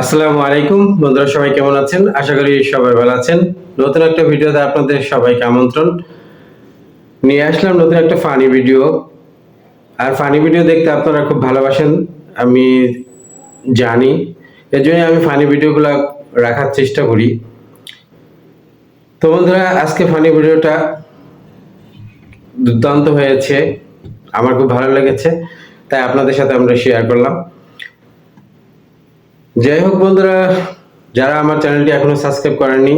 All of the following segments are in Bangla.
আসসালামু আলাইকুম। বন্ধুরা, সবাই কেমন আছেন? আশা করি সবাই ভালো আছেন। নতুন একটা ভিডিওতে আপনাদের সবাইকে আমন্ত্রণ। নিয়ে আসলাম নতুন একটা ফানি ভিডিও আর ফানি ভিডিও দেখতে আপনারা খুব ভালোবাসেন, আমি জানি। এর জন্য আমি ফানি ভিডিওগুলো রাখার চেষ্টা করি। তো বন্ধুরা, আজকে ফানি ভিডিওটা দুর্দান্ত হয়েছে। আমার খুব ভালো লেগেছে, তাই আপনাদের সাথে আমরা শেয়ার করলাম। যাই হোক বন্ধুরা, যারা আমার চ্যানেলটি এখনও সাবস্ক্রাইব করেননি,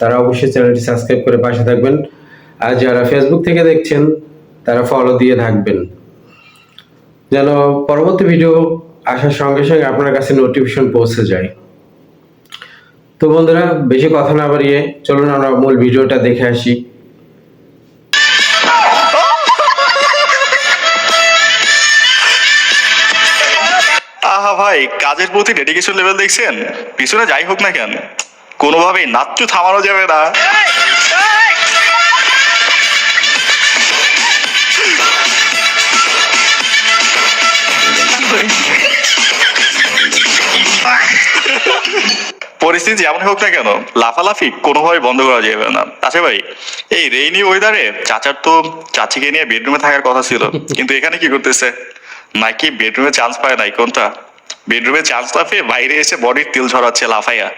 তারা অবশ্যই চ্যানেলটি সাবস্ক্রাইব করে পাশে থাকবেন। আর যারা ফেসবুক থেকে দেখছেন, তারা ফলো দিয়ে থাকবেন। যেন পরবর্তী ভিডিও আসার সঙ্গে সঙ্গে আপনার কাছে নোটিফিকেশন পৌঁছে যায়। তো বন্ধুরা, বেশি কথা না বাড়িয়ে চলুন আমরা মূল ভিডিওটা দেখে আসি। ভাই, কাজের প্রতি ডেডিকেশন লেভেল দেখছেন? পিছনে যাই হোক না কেন। কোনোভাবেই নাচ্চু থামানো যাবে না। পরিস্থিতি যেমন হোক না কেন, লাফালাফি কোনোভাবে বন্ধ করা যাবে না। আচ্ছা ভাই, এই রেইনি ওয়েদারে চাচার তো চাচিকে নিয়ে বেডরুমে থাকার কথা ছিল। কিন্তু এখানে কি করতেছে? নাকি বেডরুমে চান্স পায় নাই, কোনটা? বেডরুমে চান্স না পেয়ে বাইরে এসে বডির তেল ঝরাচ্ছে লাফাইয়া।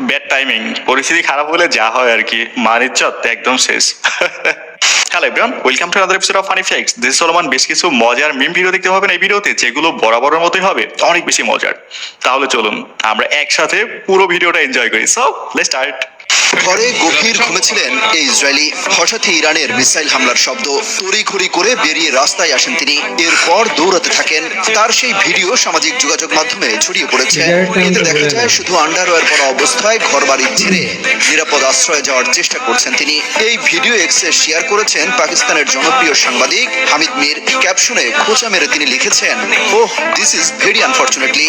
ব্যাড টাইমিং পরিস্থিতি খারাপ হলে যা হয় আর কি। মান ইজ্জত একদম শেষ। Hello everyone welcome to other episode of funny facts this Salman বেশ কিছু মজার মিম ভিডিও দেখতে পাবেন এই ভিডিওতে যেগুলো বরাবরের মতোই হবে। অনেক বেশি মজার। তাহলে চলুন, আমরা একসাথে পুরো ভিডিওটা এনজয় করি। সো লেটস স্টার্ট ঘরে গভীর ঘুমেছিলেন এই ইসরায়েলি। হঠাৎই ইরানের মিসাইল হামলার শব্দ তড়িঘড়ি করে বেরিয়ে রাস্তায় আসেন তিনি। এরপর দৌড়াতে থাকেন। তার সেই ভিডিও সামাজিক যোগাযোগ মাধ্যমে ছড়িয়ে পড়েছে। এতে দেখা যায় শুধু আন্ডারওয়্যার পরা অবস্থায় ঘর বাড়ি ছেড়ে নিরাপদ আশ্রয়ে যাওয়ার চেষ্টা করছেন তিনি। এই ভিডিও এক্সে শেয়ার করেছেন পাকিস্তানের জনপ্রিয় সাংবাদিক হামিদ মির। ক্যাপশনে খোঁচা মেরে তিনি লিখেছেন oh this is very unfortunately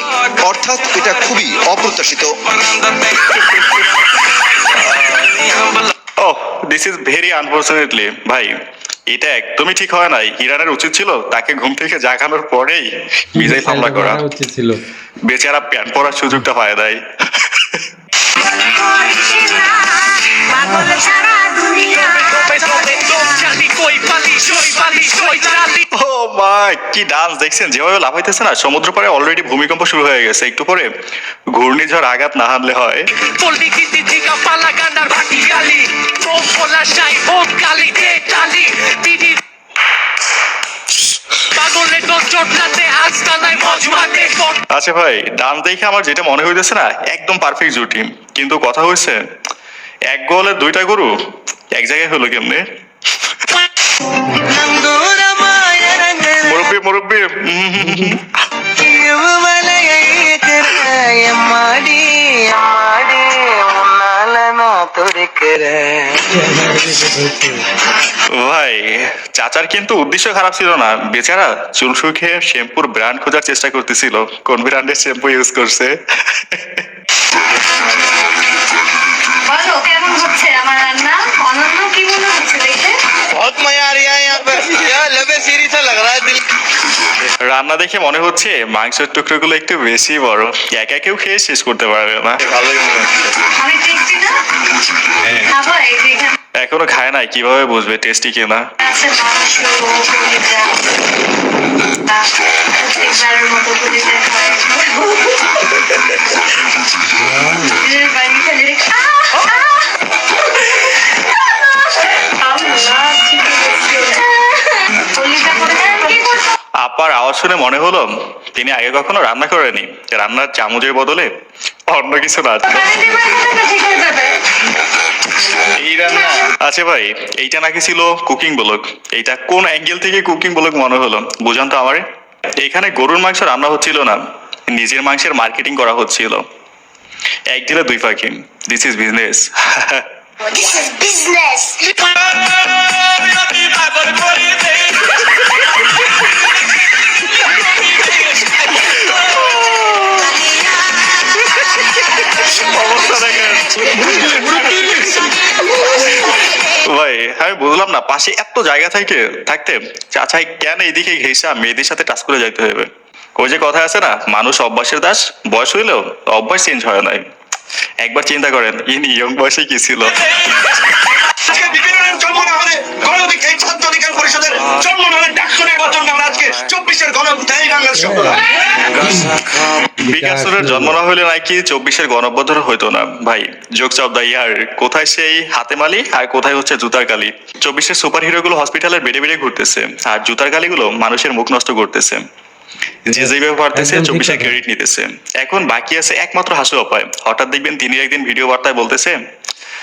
অর্থাৎ এটা খুবই অপ্রত্যাশিত। Oh this is very unfortunately ভাই এটা একদমই ঠিক হয় নাই। ইরানের উচিত ছিল তাকে ঘুম থেকে জাগানোর পরেই হামলা করা। উচিত ছিল। বেচারা পরার সুযোগটা পায় দেয় ও মাই কি ডান্স দেখছেন? যেভাবে লাফাইতেছে না সমুদ্র পাড়ে অলরেডি ভূমিকম্প শুরু হয়ে গেছে। একটু পরে ঘূর্ণিঝড় আঘাত না হানলে হয়। আচ্ছা ভাই ডান্স দেখে আমার যেটা মনে হইতেছে না একদম পারফেক্ট জুটি। কিন্তু কথা হয়েছে এক গোলে দুইটা গরু এক জায়গায় হলো কেমনে? মুরব্বী মুরব্বী। উম, ভাই চাচার কিন্তু উদ্দেশ্য খারাপ ছিল না বেচারা চুল শুকিয়ে শ্যাম্পুর ব্র্যান্ড খোঁজার চেষ্টা করতেছিল কোন ব্র্যান্ডের শ্যাম্পু ইউজ করছে বলো কেমন হচ্ছে আমার রান্না অনন্য কি মনে হচ্ছে দেখে बहुत मजा आ रहा है यहाँ पे यार लबे सीरी सा लग रहा है दिल রান্না দেখে মনে হচ্ছে মাংসের টুকরোগুলো একটু বেশি বড়। একা কেউ খেয়ে শেষ করতে পারবে না। ভালোই মনে হচ্ছে। অনেক টেস্টি না। খাব এই যে এখানে। খায় নাই কীভাবে বুঝবে? টেস্টি কিনা? প্রত্যেকবারের মতো শুনে মনে হলো তিনি আগে কখনো রান্না করেনি রান্নার চামচের বদলে অন্য কিছু না হয়ে। এই রান্না আচ্ছা ভাই এইটা নাকি ছিল কুকিং ব্লগ এইটা কোন অ্যাঙ্গেল থেকে কুকিং ব্লগ মনে হলো বুঝান তো আমারে এখানে গরুর মাংস রান্না হচ্ছিল না নিজের মাংসের মার্কেটিং করা হচ্ছিল এক দিলে দুই পাখি this is business This is business. আমি বুঝলাম না, পাশে এত জায়গা থাকে, থাকতে চাচাই কেন এইদিকে ঘেসা মেয়েদের সাথে টাচ করে যাইতে হবে? ওই যে কথা আছে না, মানুষ অভ্যাসের দাস, বয়স হইলেও অভ্যাস চেঞ্জ হয় নাই। একবার চিন্তা করেন, ইনি ইয়ং বয়সে কি ছিল? আজকে বিপিনের জন্ম না হলে গণঅধিকার ছাত্র অধিকার পরিষদের জন্ম না হলে ডাকসু নির্বাচন না হলে আজকে চব্বিশের গণঅভ্যুত্থানই বাংলাদেশ বিকাশের জন্ম না হলে নাকি চব্বিশের গণবদ্ধর হইতো না? ভাই জোকস অফ দ্য ইয়ার কোথায় সেই হাতে মালি আর কোথায় হচ্ছে জুতার কালি চব্বিশের সুপার হিরো গুলো হসপিটালের বেডে বেডে ঘুরতেছে আর জুতার কালিগুলো মানুষের মুখ নষ্ট করতেছে। যে যেভাবে পারতেছে চব্বিশের ক্রেডিট নিতেছে। এখন বাকি আছে একমাত্র হাসু অপায় হঠাৎ দেখবেন তিনি একদিন ভিডিও বার্তায় বলতেছে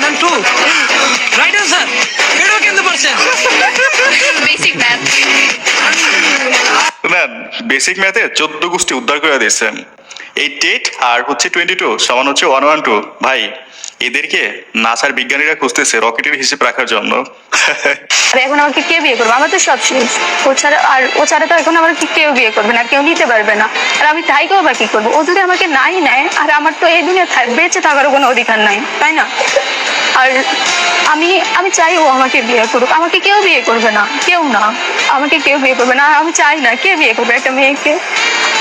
One and two. Right answer. Video basic math. না বেসিক ম্যাথে চোদ্দ গোষ্ঠী উদ্ধার করে দিয়েছে। এইট এইট আর হচ্ছে টোয়েন্টি টু সমান হচ্ছে ওয়ান ওয়ান টু ভাই এদেরকে নাসার বিজ্ঞানীরা খুঁজতেছে রকেটের হিসেব রাখার জন্য। আর এখন আমাকে কে বিয়ে করবে? আমার তো সব শেষ ও ছাড়া আর ও ছাড়া তো এখন আমাকে কেউ বিয়ে করবে না কেউ নিতে পারবে না। আর আমি তাই তাইকেও বা কি করব? ও যদি আমাকে নাই নেয় আর আমার তো এই দুনিয়া বেঁচে থাকারও কোনো অধিকার নাই তাই না? আর আমি আমি চাই ও আমাকে বিয়ে করুক। আমাকে কেউ বিয়ে করবে না, কেউ না। আমাকে কেউ বিয়ে করবে না। আমি চাই না কে বিয়ে করবে একটা মেয়েকে।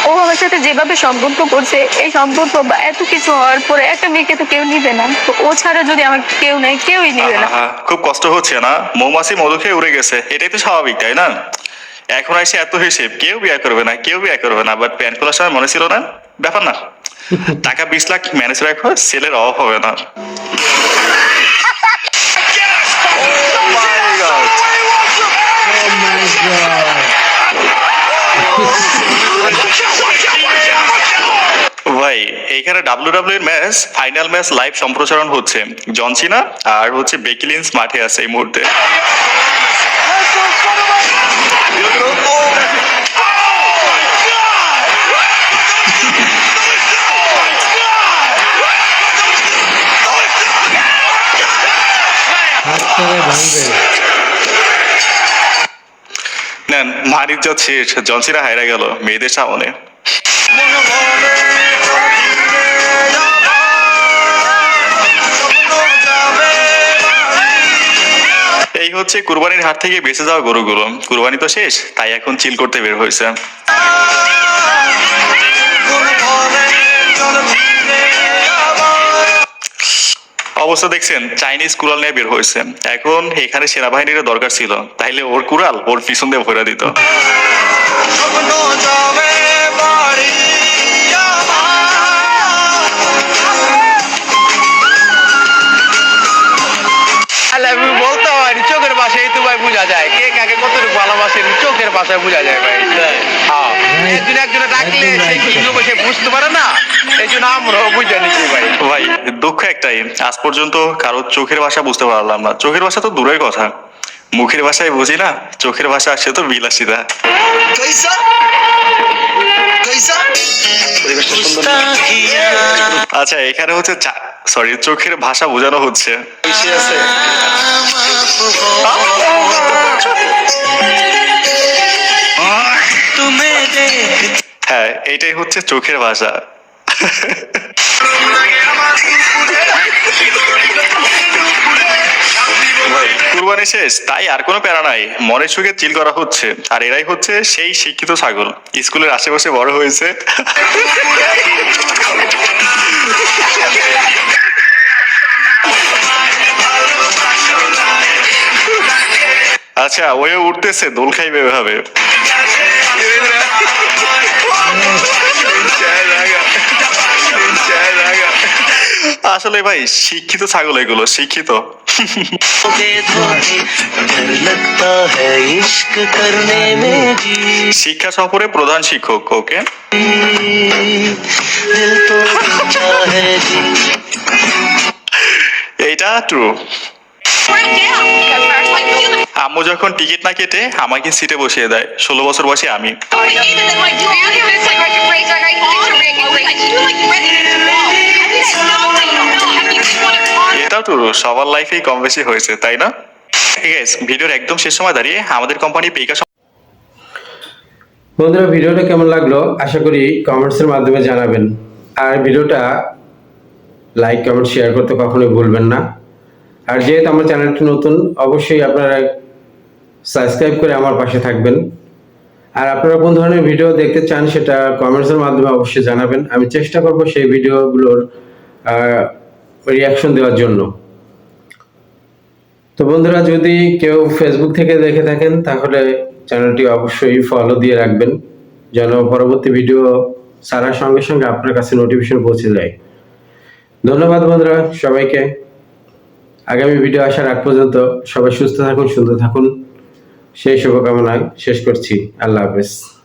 ও আমার সাথে যেভাবে সম্পর্ক করছে, এই সম্পর্ক বা এত কিছু হওয়ার পরে একটা মেয়েকে তো কেউ নিবে না। তো ও ছাড়া যদি আমাকে কেউ নেই, কেউই নিবে না। খুব কষ্ট হচ্ছে না? মৌমাছি মধু খেয়ে উড়ে গেছে। এটাই তো স্বাভাবিক, তাই না? এখন এসে এত হিসেব, কেউ বিয়ে করবে না, কেউ বিয়ে করবে না বাট প্যান্ট খোলার সময় মনে ছিল না? ব্যাপার না। টাকা বিশ লাখ ম্যানেজ রাখো ছেলের অভাব হবে না। ভাই, এইখানে W W match, final match live সম্প্রচারণ হচ্ছে। জন সিনা আর হচ্ছে বেকিলিন্স মাঠে আছে এই মুহূর্তে। হাতটারে ভাঙবে নেন যাচ্ছে জন সিনা হাইরা গেল মেয়েদের সামনে। এই হচ্ছে কুরবানির হাট থেকে বেঁচে যাওয়া গরুগুলো। কুরবানি তো শেষ, তাই এখন চিল করতে বের হয়েছে। অবস্থা দেখছেন চাইনিজ কুড়াল নিয়ে বের হয়েছে। এখন এখানে সেনাবাহিনীর দরকার ছিল। তাইলে ওর কুড়াল ওর পিছন দিয়ে ভরে দিত। বোঝা যায়। কে কাকে কতটুকু ভালোবাসেন চোখের ভাষায় বোঝা যায় ভাই। হ্যাঁ। একজন একজনে ডাকলে সে কিন্তু বুঝতে পারে না। জন্য আমরাও বুঝে নিচ্ছি ভাই। ভাই দুঃখ একটাই। আজ পর্যন্ত কারও চোখের ভাষা বুঝতে পারলাম না। চোখের ভাষা তো দূরের কথা। মুখের ভাষায় বুঝি না চোখের ভাষা আসছে তো বিলাসিতা? আচ্ছা এখানে হচ্ছে সরি চোখের ভাষা বোঝানো হচ্ছে। হ্যাঁ এটাই হচ্ছে চোখের ভাষা। কুরবানি শেষ, তাই আর কোনো প্যারা নাই। মনের সুখে চিল করা হচ্ছে, আর এরাই হচ্ছে সেই শিক্ষিত ছাগল। স্কুলের আশেপাশে বড় হয়েছে। আচ্ছা ওয়ে উঠতেছে, দোল খাইবে এভাবে। আসলে ভাই শিক্ষিত ছাগল এগুলো শিক্ষিত। শিক্ষা সফরে প্রধান শিক্ষক ওকে? এইটা ট্রু আম্মু যখন টিকিট না কেটে আমাকে সিটে বসিয়ে দেয় ষোলো বছর বয়সে আমি। তো সবার লাইফেই কম বেশি হয়েছে, তাই না? ভিডিওর একদম শেষ সময় দাঁড়িয়ে আমাদের কোম্পানি পেকা বন্ধুরা, ভিডিওটা কেমন লাগল? আশা করি কমেন্টসের মাধ্যমে জানাবেন। আর ভিডিওটা লাইক কমেন্ট শেয়ার করতে কখনোই ভুলবেন না। আর যেহেতু আমার চ্যানেলটি নতুন, অবশ্যই আপনারা সাবস্ক্রাইব করে আমার পাশে থাকবেন। আর আপনারা কোন ধরনের ভিডিও দেখতে চান, সেটা কমেন্টসের মাধ্যমে অবশ্যই জানাবেন। আমি চেষ্টা করব সেই ভিডিওগুলোর রিয়াকশন দেওয়ার জন্য। তো বন্ধুরা, যদি কেউ ফেসবুক থেকে দেখে থাকেন, তাহলে চ্যানেলটি অবশ্যই ফলো দিয়ে রাখবেন, যেন পরবর্তী ভিডিও ছাড়ার সঙ্গে সঙ্গে আপনার কাছে নোটিফিকেশন পৌঁছে যায়। ধন্যবাদ বন্ধুরা সবাইকে। আগামী ভিডিও আসার আগ পর্যন্ত সবাই সুস্থ থাকুন, সুন্দর থাকুন। সেই শুভকামনায় শেষ করছি। আল্লাহ হাফেজ।